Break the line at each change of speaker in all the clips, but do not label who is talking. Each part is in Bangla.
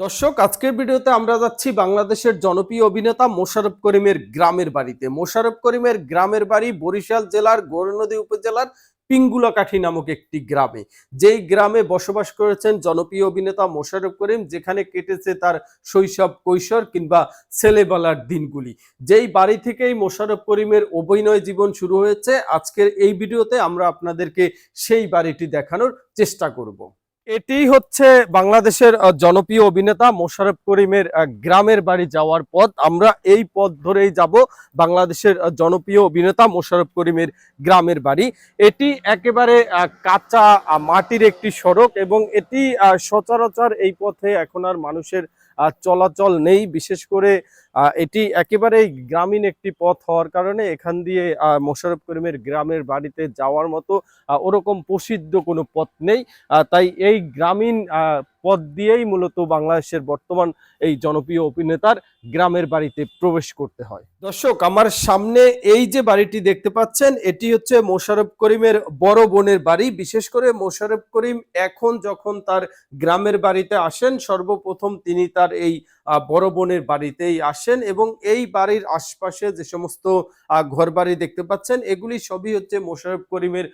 দর্শক, আজকের ভিডিওতে আমরা যাচ্ছি বাংলাদেশের জনপ্রিয় অভিনেতা মোশারফ করিমের গ্রামের বাড়িতে। মোশারফ করিমের গ্রামের বাড়ি বরিশাল জেলার গৌরনদী উপজেলার পিঙ্গুলাকাঠি নামক একটি গ্রামে। যেই গ্রামে বসবাস করেছেন জনপ্রিয় অভিনেতা মোশারফ করিম, যেখানে কেটেছে তার শৈশব কৈশোর কিংবা ছেলেবেলার দিনগুলি। যেই বাড়ি থেকেই মোশারফ করিমের অভিনয় জীবন শুরু হয়েছে, আজকের এই ভিডিওতে আমরা আপনাদেরকে সেই বাড়িটি দেখানোর চেষ্টা করব। এটি হচ্ছে বাংলাদেশের জনপ্রিয় অভিনেতা মোশারফ করিমের গ্রামের বাড়ি যাওয়ার পথ। আমরা এই পথ ধরেই যাব বাংলাদেশের জনপ্রিয় অভিনেতা মোশারফ করিমের গ্রামের বাড়ি। এটি একেবারে কাঁচা মাটির একটি সড়ক এবং এটি সচরাচর এই পথে এখন আর মানুষের চলাচল নেই। বিশেষ করে এটি একেবারেই গ্রামীণ একটি পথ হওয়ার কারণে এখান দিয়ে মোশারফ করিমের গ্রামের বাড়িতে যাওয়ার মতো ওরকম প্রসিদ্ধ কোনো পথ নেই। তাই এই গ্রামীণ পথ দিয়েই মূলত বাংলাদেশের বর্তমান এই জনপ্রিয় অভিনেতার গ্রামের বাড়িতে প্রবেশ করতে হয়। দর্শক, আমার সামনে এই যে বাড়িটি দেখতে পাচ্ছেন, এটি হচ্ছে মোশারফ করিমের বড় বোনের বাড়ি। বিশেষ করে মোশারফ করিম এখন যখন তার গ্রামের বাড়িতে আসেন, সর্বপ্রথম তিনি তার এই বড় বোনের বাড়িতেই আসেন এবং এই বাড়ির আশপাশে যে সমস্ত ঘরবাড়ি দেখতে পাচ্ছেন, এগুলি সবই হচ্ছে মোশারফ করিমের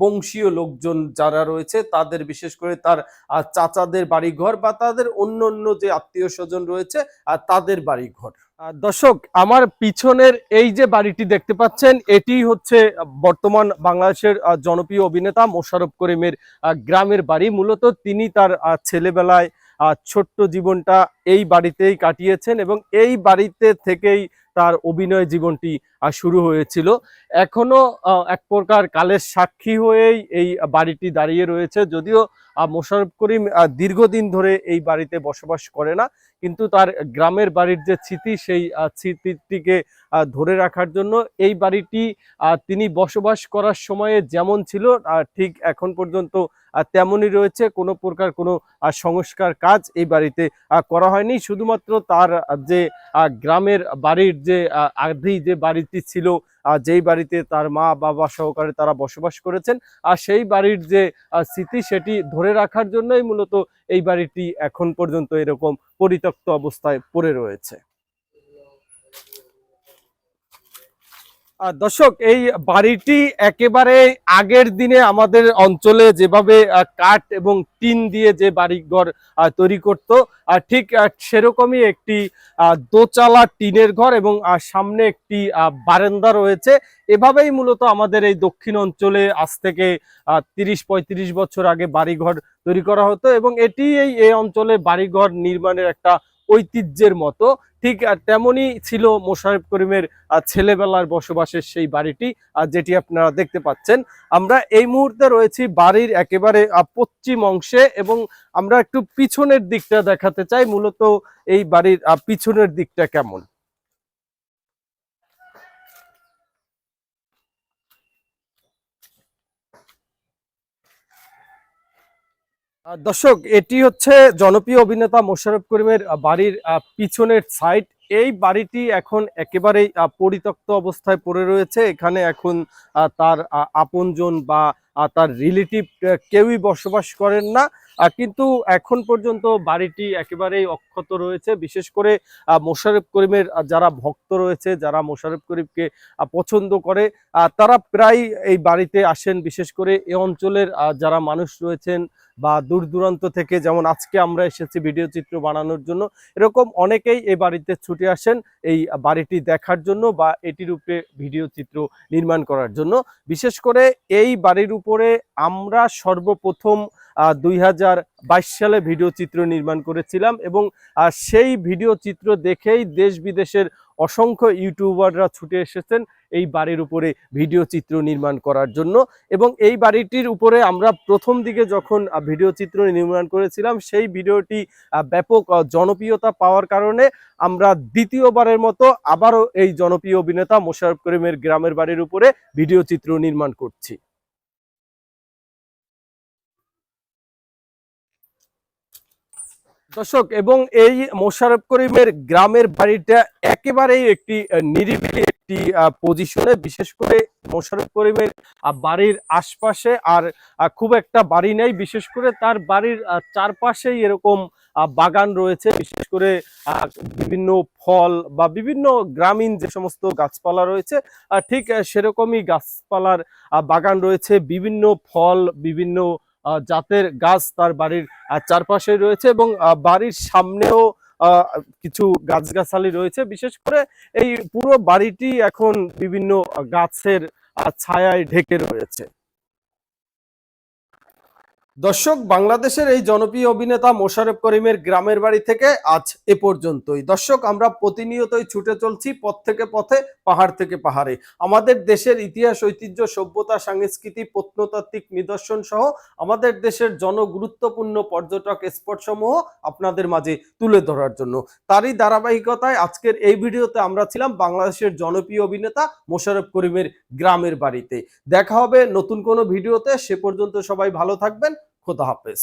বংশীয় লোকজন যারা রয়েছে, তাদের বিশেষ করে তার চাচাদের বাড়িঘর বা তাদের অন্য অন্য যে আত্মীয় স্বজন রয়েছে তাদের বাড়িঘর। দর্শক, আমার পিছনের এই যে বাড়িটি দেখতে পাচ্ছেন এটি হচ্ছে বর্তমান বাংলাদেশের জনপ্রিয় অভিনেতা মোশাররফ করিমের গ্রামের বাড়ি। মূলত তিনি তার ছেলেবেলায় ছোট্ট জীবনটা এই বাড়িতেই কাটিয়েছেন এবং এই বাড়িতে থেকেই তার অভিনয় জীবনটি শুরু হয়েছিল। এখনও আহ, এক প্রকার কালের সাক্ষী হয়েই এই বাড়িটি দাঁড়িয়ে রয়েছে। যদিও মোশারফ করিম দীর্ঘদিন ধরে এই বাড়িতে বসবাস করে না কিন্তু তার গ্রামের বাড়ির যে স্মৃতি সেই স্মৃতিটিকে ধরে রাখার জন্য এই বাড়িটি তিনি বসবাস করার সময়ে যেমন ছিল ঠিক এখন পর্যন্ত তেমনই রয়েছে। কোনো প্রকার কোনো সংস্কার কাজ এই বাড়িতে করা হয়নি। শুধুমাত্র তার যে গ্রামের বাড়ির যে আধি যে বাড়িটি ছিল যেই বাড়িতে তার মা বাবা সহকারে তারা বসবাস করেছেন, আর সেই বাড়ির যে স্মৃতি সেটি ধরে রাখার জন্যই মূলত এই বাড়িটি এখন পর্যন্ত এরকম পরিত্যক্ত অবস্থায় পড়ে রয়েছে। দর্শক, এই বাড়িটি একেবারে আগের দিনে আমাদের অঞ্চলে যেভাবে কাঠ এবং টিন দিয়ে যে বাড়িঘর তৈরি করত ঠিক সেরকমই একটি দোচালা টিনের ঘর এবং সামনে একটি বারান্দা রয়েছে। এভাবেই মূলত আমাদের এই দক্ষিণ অঞ্চলে আজ থেকে তিরিশ, পঁয়ত্রিশ বছর আগে বাড়িঘর তৈরি করা হতো এবং এটি এই অঞ্চলে বাড়িঘর নির্মাণের একটা ঐতিহ্যের মতো। ঠিক তেমনই ছিল মোশারফ করিমের ছেলেবেলার বসবাসের সেই বাড়িটি, আর যেটি আপনারা দেখতে পাচ্ছেন। আমরা এই মুহূর্তে রয়েছি বাড়ির একেবারে পশ্চিম অংশে এবং আমরা একটু পিছনের দিকটা দেখাতে চাই। মূলত এই বাড়ির পিছনের দিকটা কেমন? দর্শক, এটি হচ্ছে জনপ্রিয় অভিনেতা মোশারফ করিমের বাড়ির পিছনের সাইড এই বাড়িটি এখন একেবারেই পরিত্যক্ত অবস্থায় পড়ে রয়েছে। এখানে এখন তার আপনজন বা আহ, তার রিলেটিভ কেউই বসবাস করেন না। কিন্তু এখন পর্যন্ত বাড়িটি একেবারেই অক্ষত রয়েছে। বিশেষ করে মোশারফ করিমের যারা ভক্ত রয়েছে যারা মোশারফ করিমকে পছন্দ করে তারা প্রায় এই বাড়িতে আসেন। বিশেষ করে এই অঞ্চলের যারা মানুষ রয়েছেন বা দূর দূরান্ত থেকে যেমন আজকে আমরা এসেছি ভিডিও চিত্র বানানোর জন্য এরকম অনেকেই এই বাড়িতে ছুটে আসেন এই বাড়িটি দেখার জন্য বা এটির উপরে ভিডিও চিত্র নির্মাণ করার জন্য। বিশেষ করে এই বাড়ির উপরে আমরা সর্বপ্রথম দুই হাজার বাইশ সালে ভিডিও চিত্র নির্মাণ করেছিলাম এবং সেই ভিডিও চিত্র দেখেই দেশ বিদেশের অসংখ্য ইউটিউবাররা ছুটে এসেছেন এই বাড়ির উপরে ভিডিও চিত্র নির্মাণ করার জন্য এবং এই বাড়িটির উপরে আমরা প্রথম দিকে যখন ভিডিও চিত্র নির্মাণ করেছিলাম সেই ভিডিওটি ব্যাপক জনপ্রিয়তা পাওয়ার কারণে আমরা দ্বিতীয়বারের মতো আবারও এই জনপ্রিয় অভিনেতা মোশারফ করিমের গ্রামের বাড়ির উপরে ভিডিও চিত্র নির্মাণ করছি। দর্শক, এবং এই মোশারফ করিমের গ্রামের বাড়িটা একেবারেই একটি নিরিবিলি একটি পজিশনে বিশেষ করে মোশারফ করিমের বাড়ির আশপাশে, আর খুব একটা বাড়ি নেই, বিশেষ করে তার বাড়ির চারপাশেই এরকম বাগান রয়েছে, বিশেষ করে বিভিন্ন ফল বা বিভিন্ন গ্রামীণ যে সমস্ত গাছপালা রয়েছে ঠিক সেরকমই গাছপালার বাগান রয়েছে, বিভিন্ন ফল, বিভিন্ন জাতের গাছ তার বাড়ির চারপাশে রয়েছে এবং বাড়ির সামনেও কিছু গাছগাছালি রয়েছে। বিশেষ করে এই পুরো বাড়িটি এখন বিভিন্ন গাছের ছায়ায় ঢেকে রয়েছে। দর্শক, বাংলাদেশের এই জনপ্রিয় অভিনেতা মোশারফ করিমের গ্রামের বাড়ি থেকে আজ এ পর্যন্তই। দর্শক, আমরা প্রতিনিয়তই ছুটে চলছি পথ থেকে পথে, পাহাড় থেকে পাহাড়ে। আমাদের দেশের ইতিহাস, ঐতিহ্য, সভ্যতা, সংস্কৃতি, প্রত্নতাত্ত্বিক নিদর্শন সহ আমাদের দেশের জনগুরুত্বপূর্ণ পর্যটক স্পট সমূহ আপনাদের মাঝে তুলে ধরার জন্য। তারই ধারাবাহিকতায় আজকের এই ভিডিওতে আমরা ছিলাম বাংলাদেশের জনপ্রিয় অভিনেতা মোশারফ করিমের গ্রামের বাড়িতে। দেখা হবে নতুন কোনো ভিডিওতে। সে পর্যন্ত সবাই ভালো থাকবেন। খোদা হাফেজ